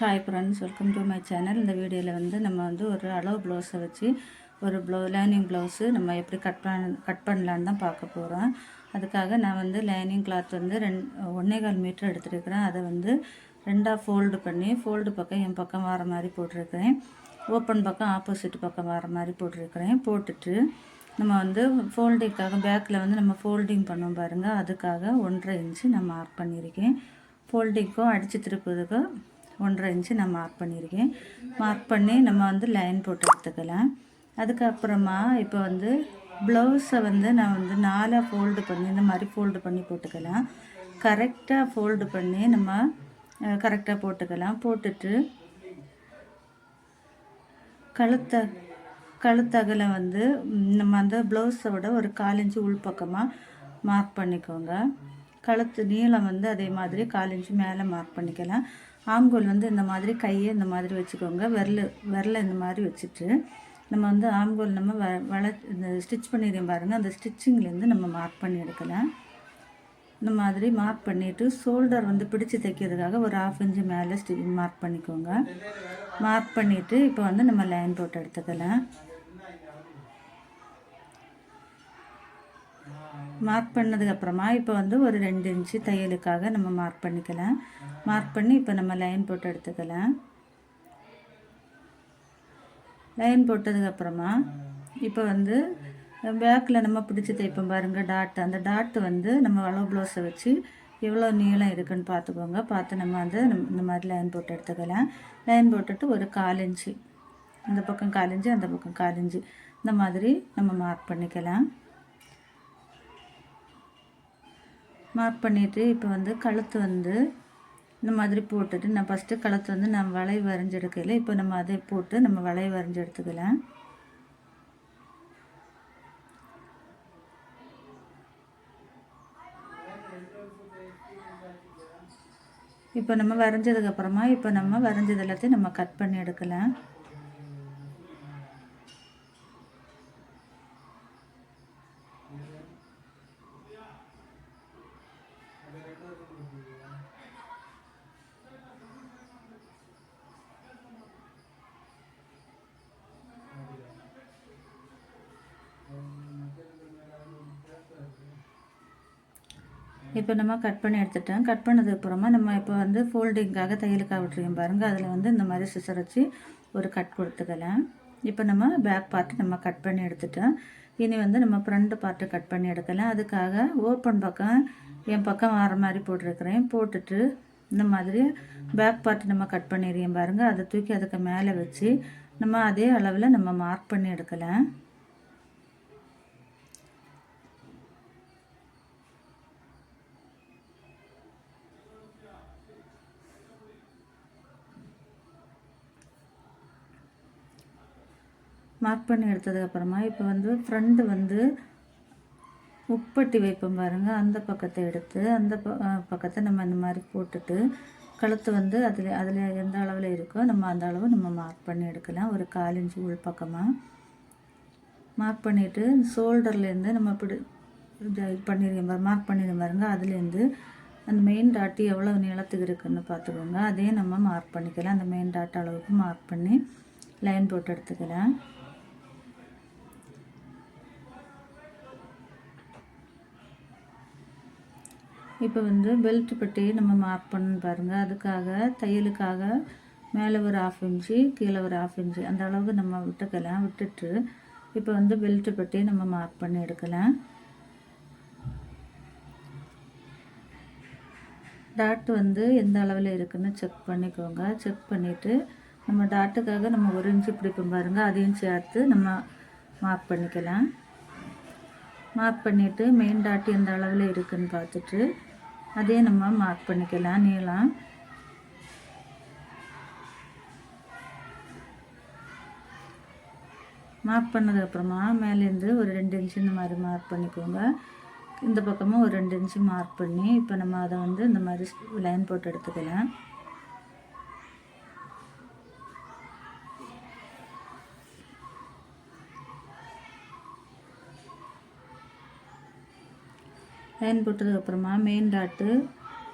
Hi friends welcome to my channel இந்த வீடியோவில் வந்து நம்ம வந்து ஒரு அளவு ப்ளவுஸை வச்சு ஒரு ப்ளவு லைனிங் ப்ளவுஸு நம்ம எப்படி கட் பண்ண கட் பண்ணலான்னு தான் பார்க்க போகிறோம் அதுக்காக நான் வந்து லைனிங் கிளாத் வந்து ரெண் ஒன்றே கால் மீட்டர் எடுத்துருக்கிறேன். அதை வந்து ரெண்டாக ஃபோல்டு பண்ணி ஃபோல்டு பக்கம் என் பக்கம் வர மாதிரி போட்டிருக்கிறேன். ஓப்பன் பக்கம் ஆப்போசிட் பக்கம் வர மாதிரி போட்டிருக்கிறேன். போட்டுட்டு நம்ம வந்து ஃபோல்டிங்காக பேக்கில் வந்து நம்ம ஃபோல்டிங் பண்ணோம் பாருங்கள் அதுக்காக ஒன்றரை இன்ச்சு நான் மார்க் பண்ணியிருக்கேன். ஃபோல்டிங்க்கும் அடித்து திருப்பதுக்கும் ஒன்றரை இன்ச்சு நான் மார்க் பண்ணியிருக்கேன். மார்க் பண்ணி நம்ம வந்து லைன் போட்டு எடுத்துக்கலாம். அதுக்கப்புறமா இப்போ வந்து ப்ளவுஸை வந்து நான் வந்து நாலாக ஃபோல்டு பண்ணி இந்த மாதிரி ஃபோல்டு பண்ணி போட்டுக்கலாம். கரெக்டாக ஃபோல்டு பண்ணி நம்ம கரெக்டாக போட்டுக்கலாம். போட்டுட்டு கழுத்த கழுத்தகலை வந்து நம்ம அந்த ப்ளவுஸை விட ஒரு காலிஞ்சு உள்பக்கமாக மார்க் பண்ணிக்கோங்க. கழுத்து நீளம் வந்து அதே மாதிரி காலிஞ்சு மேலே மார்க் பண்ணிக்கலாம். ஆம்கோல் வந்து இந்த மாதிரி கையை இந்த மாதிரி வச்சுக்கோங்க. விரல் விரலை இந்த மாதிரி வச்சுட்டு நம்ம வந்து ஆம்கோல் நம்ம வ வள இந்த ஸ்டிச் பண்ணிடுறோம் பாருங்கள் அந்த ஸ்டிச்சிங்லேருந்து நம்ம மார்க் பண்ணி எடுக்கலாம். இந்த மாதிரி மார்க் பண்ணிவிட்டு ஷோல்டர் வந்து பிடிச்சி தைக்கிறதுக்காக ஒரு ஆஃப் இன்ச்சு மேலே ஸ்டி மார்க் பண்ணிக்கோங்க. மார்க் பண்ணிவிட்டு இப்போ வந்து நம்ம லைன் போட்டு எடுத்துக்கலாம். மார்க் பண்ணதுக்கப்புறமா இப்போ வந்து ஒரு ரெண்டு இன்ச்சு தையலுக்காக நம்ம மார்க் பண்ணிக்கலாம். மார்க் பண்ணி இப்போ நம்ம லைன் போட்டு எடுத்துக்கலாம். லைன் போட்டதுக்கப்புறமா இப்போ வந்து பேக்கில் நம்ம பிடிச்சி தைப்போம் பாருங்கள் டாட் அந்த டாட்டு வந்து நம்ம வளவு ப்ளவுஸை வச்சு எவ்வளோ நீளம் இருக்குன்னு பார்த்துக்கோங்க. பார்த்து நம்ம வந்து இந்த மாதிரி லைன் போட்டு எடுத்துக்கலாம். லைன் போட்டுட்டு ஒரு கால் இன்ச்சு இந்த பக்கம் காலிஞ்சு அந்த பக்கம் காலிஞ்சு இந்த மாதிரி நம்ம மார்க் பண்ணிக்கலாம். மார்க் பண்ணிவிட்டு இப்போ வந்து கழுத்து வந்து இந்த மாதிரி போட்டுட்டு நான் ஃபஸ்ட்டு கழுத்து வந்து நான் வளைவு வரைஞ்செடுக்கல. இப்போ நம்ம அதை போட்டு நம்ம வளைவு வரைஞ்சி எடுத்துக்கலாம் இப்போ நம்ம வரைஞ்சதுக்கப்புறமா இப்போ நம்ம வரைஞ்சது எல்லாத்தையும் நம்ம கட் பண்ணி எடுக்கலாம். இப்போ நம்ம கட் பண்ணி எடுத்துட்டோம் கட் பண்ணதுக்கப்புறமா நம்ம இப்போ வந்து ஃபோல்டிங்காக தையலுக்காக விட்டுருக்கோம் பாருங்கள் அதில் வந்து இந்த மாதிரி சிசர் வச்சு ஒரு கட் கொடுத்துக்கலாம். இப்போ நம்ம பேக் பார்ட்டு நம்ம கட் பண்ணி எடுத்துட்டோம். இனி வந்து நம்ம ஃப்ரண்ட் பார்ட்டு கட் பண்ணி எடுக்கலாம். அதுக்காக ஓப்பன் பக்கம் என் பக்கம் வர மாதிரி போட்டிருக்கிறேன். போட்டுட்டு இந்த மாதிரி பேக் பார்ட்டு நம்ம கட் பண்ணிடுறோம் பாருங்கள் அதை தூக்கி அதுக்கு மேலே வச்சு நம்ம அதே அளவில் நம்ம மார்க் பண்ணி எடுக்கலாம். மார்க் பண்ணி எடுத்ததுக்கப்புறமா இப்போ வந்து ஃப்ரண்ட்டு வந்து உப்பட்டி வைப்போம் பாருங்கள் அந்த பக்கத்தை எடுத்து அந்த ப பக்கத்தை நம்ம இந்த மாதிரி போட்டுட்டு கழுத்து வந்து அதில் அதில் எந்த அளவில் இருக்கோ நம்ம அந்த அளவு நம்ம மார்க் பண்ணி எடுக்கலாம். ஒரு காலிஞ்சு உள் பக்கமாக மார்க் பண்ணிவிட்டு ஷோல்டர்லேருந்து நம்ம இப்படி இது பாரு மார்க் பண்ணிடுங்க பாருங்க. அதுலேருந்து அந்த மெயின் டாட்டு எவ்வளோ நீளத்துக்கு இருக்குதுன்னு பார்த்துக்கோங்க. அதையும் நம்ம மார்க் பண்ணிக்கலாம். அந்த மெயின் டாட் அளவுக்கு மார்க் பண்ணி லைன் போட்டு எடுத்துக்கலாம். இப்போ வந்து பெல்ட் பட்டி நம்ம மார்க் பண்ணு பாருங்கள் அதுக்காக தையலுக்காக மேலே ஒரு ஆஃப் இன்ச்சு கீழே ஒரு ஆஃப் இன்ச்சு அந்த அளவுக்கு நம்ம விட்டுக்கலாம். விட்டுட்டு இப்போ வந்து பெல்ட் பட்டி நம்ம மார்க் பண்ணி எடுக்கலாம். டாட் வந்து எந்த அளவில் இருக்குதுன்னு செக் பண்ணிக்கோங்க. செக் பண்ணிவிட்டு நம்ம டாட்டுக்காக நம்ம ஒரு இன்ச்சு பிடிப்போம் பாருங்கள் அதையும் சேர்த்து நம்ம மார்க் பண்ணிக்கலாம். மார்க் பண்ணிவிட்டு மெயின் டாட் எந்த அளவில் இருக்குதுன்னு பார்த்துட்டு அதே நம்ம மார்க் பண்ணிக்கலாம் நீளம். மார்க் பண்ணதுக்கப்புறமா மேலேருந்து ஒரு ரெண்டு இன்ச்சு இந்த மாதிரி மார்க் பண்ணிக்கோங்க. இந்த பக்கமும் ஒரு ரெண்டு இன்ச்சு மார்க் பண்ணி இப்போ நம்ம அதை வந்து இந்த மாதிரி லைன் போட்டு எடுத்துக்கலாம். லைன் போட்டதுக்கப்புறமா மெயின் டாட்டு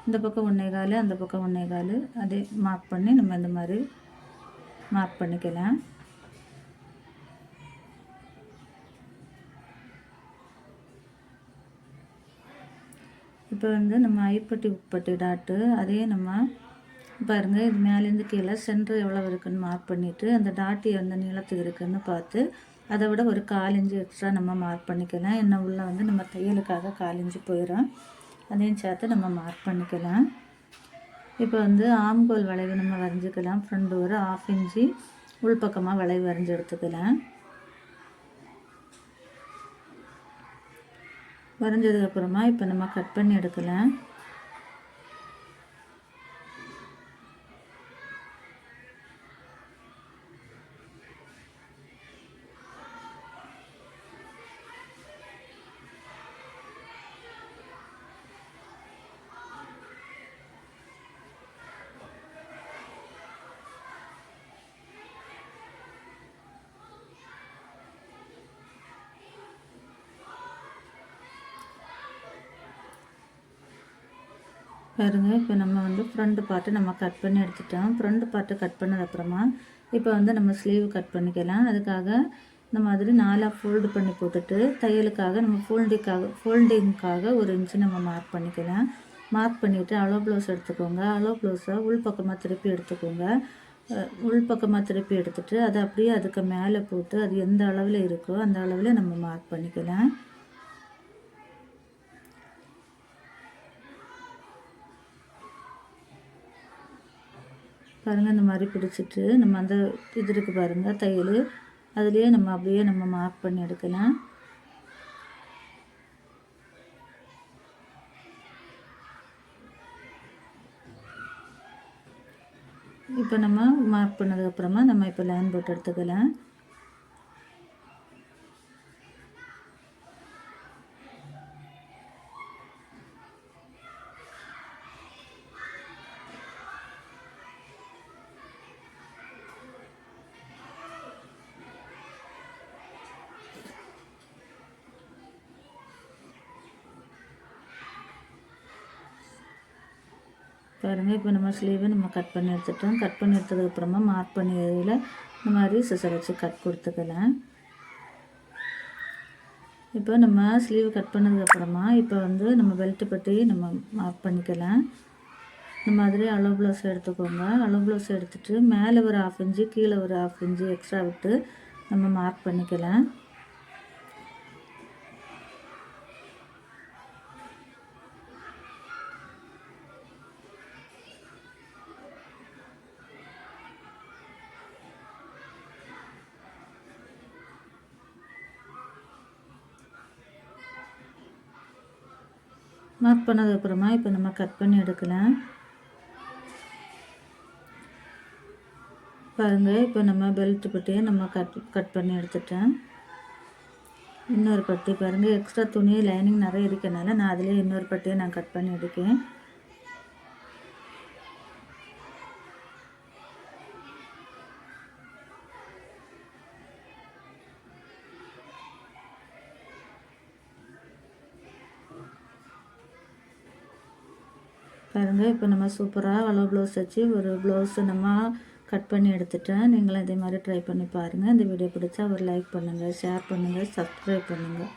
இந்த பக்கம் ஒன்றே கால் அந்த பக்கம் ஒன்றே கால் அதே மார்க் பண்ணி நம்ம இந்த மாதிரி மார்க் பண்ணிக்கலாம். இப்போ வந்து நம்ம ஐப்பட்டி உப்பட்டி டாட்டு அதே நம்ம பாருங்கள் இது மேலேருந்து கீழே சென்டர் எவ்வளோ இருக்குன்னு மார்க் பண்ணிவிட்டு அந்த டாட்டி எந்த நீளத்துக்கு இருக்குன்னு பார்த்து அதை விட ஒரு கால் இன்ச்சு எக்ஸ்ட்ரா நம்ம மார்க் பண்ணிக்கலாம். என்ன உள்ளே வந்து நம்ம தையலுக்காக கால் இன்ச்சு போயிடும் அதையும் சேர்த்து நம்ம மார்க் பண்ணிக்கலாம். இப்போ வந்து ஆம்கோல் வளைவு நம்ம வரைஞ்சிக்கலாம். ஃப்ரண்ட் ஒரு ஆஃப் இன்ச்சு உள்பக்கமாக வளைவு வரைஞ்சி எடுத்துக்கலாம். வரைஞ்சதுக்கப்புறமா இப்போ நம்ம கட் பண்ணி எடுக்கலாம். பாருங்கள் இப்போ நம்ம வந்து ஃப்ரண்ட் பார்ட்டு நம்ம கட் பண்ணி எடுத்துட்டோம். ஃப்ரண்ட் பார்ட்டு கட் பண்ணதுக்கப்புறமா இப்போ வந்து நம்ம ஸ்லீவ் கட் பண்ணிக்கலாம். அதுக்காக இந்த மாதிரி நாலாக ஃபோல்டு பண்ணி போட்டுட்டு தையலுக்காக நம்ம ஃபோல்டிங்காக ஃபோல்டிங்க்காக ஒரு இன்ச்சு நம்ம மார்க் பண்ணிக்கலாம். மார்க் பண்ணிவிட்டு அலோ ப்ளவுஸ் எடுத்துக்கோங்க. அலோ ப்ளவுஸை உள் பக்கமாக திருப்பி எடுத்துக்கோங்க. உள் பக்கமாக திருப்பி எடுத்துகிட்டு அதை அப்படியே அதுக்கு மேலே போட்டு அது எந்த அளவில் இருக்கோ அந்த அளவில் நம்ம மார்க் பண்ணிக்கலாம். பாருங்கள் இந்த மாதிரி பிடிச்சிட்டு நம்ம அந்த இது இருக்குது பாருங்கள் தையல். அதுலேயே நம்ம அப்படியே நம்ம மார்க் பண்ணி எடுக்கலாம். இப்போ நம்ம மார்க் பண்ணதுக்கப்புறமா நம்ம இப்போ லைன் போட்டு எடுத்துக்கலாம். பாருங்கள் இப்போ நம்ம ஸ்லீவை நம்ம கட் பண்ணி எடுத்துட்டோம். கட் பண்ணி எடுத்ததுக்கப்புறமா மார்க் பண்ணியதில் இந்த மாதிரி சிசர் வச்சு கட் கொடுத்துக்கலாம். இப்போ நம்ம ஸ்லீவ் கட் பண்ணதுக்கப்புறமா இப்போ வந்து நம்ம பெல்ட்டு பற்றி நம்ம மார்க் பண்ணிக்கலாம். இந்த மாதிரி அளவு ப்ளவுஸ் எடுத்துக்கோங்க. அளவு ப்ளவுஸ் எடுத்துகிட்டு மேலே ஒரு ஆஃப் இன்ச்சு கீழே ஒரு ஆஃப் இன்ச்சு எக்ஸ்ட்ரா விட்டு நம்ம மார்க் பண்ணிக்கலாம். மார்க் பண்ணதுக்கப்புறமா இப்போ நம்ம கட் பண்ணி எடுக்கலாம். பாருங்கள் இப்போ நம்ம பெல்ட் பட்டியை நம்ம கட் கட் பண்ணி எடுத்துட்டேன். இன்னொரு பட்டி பாருங்கள் எக்ஸ்ட்ரா துணி லைனிங் நிறைய இருக்கனால நான் அதிலே இன்னொரு பட்டியை நான் கட் பண்ணி எடுக்கேன். பாருங்கள் இப்போ நம்ம சூப்பராக அளவு ப்ளவுஸ் வச்சு ஒரு ப்ளவுஸு நம்ம கட் பண்ணி எடுத்துட்டேன். நீங்களும் இதே மாதிரி ட்ரை பண்ணி பாருங்கள் இந்த வீடியோ பிடிச்சா ஒரு லைக் பண்ணுங்கள் ஷேர் பண்ணுங்கள் சப்ஸ்கிரைப் பண்ணுங்கள்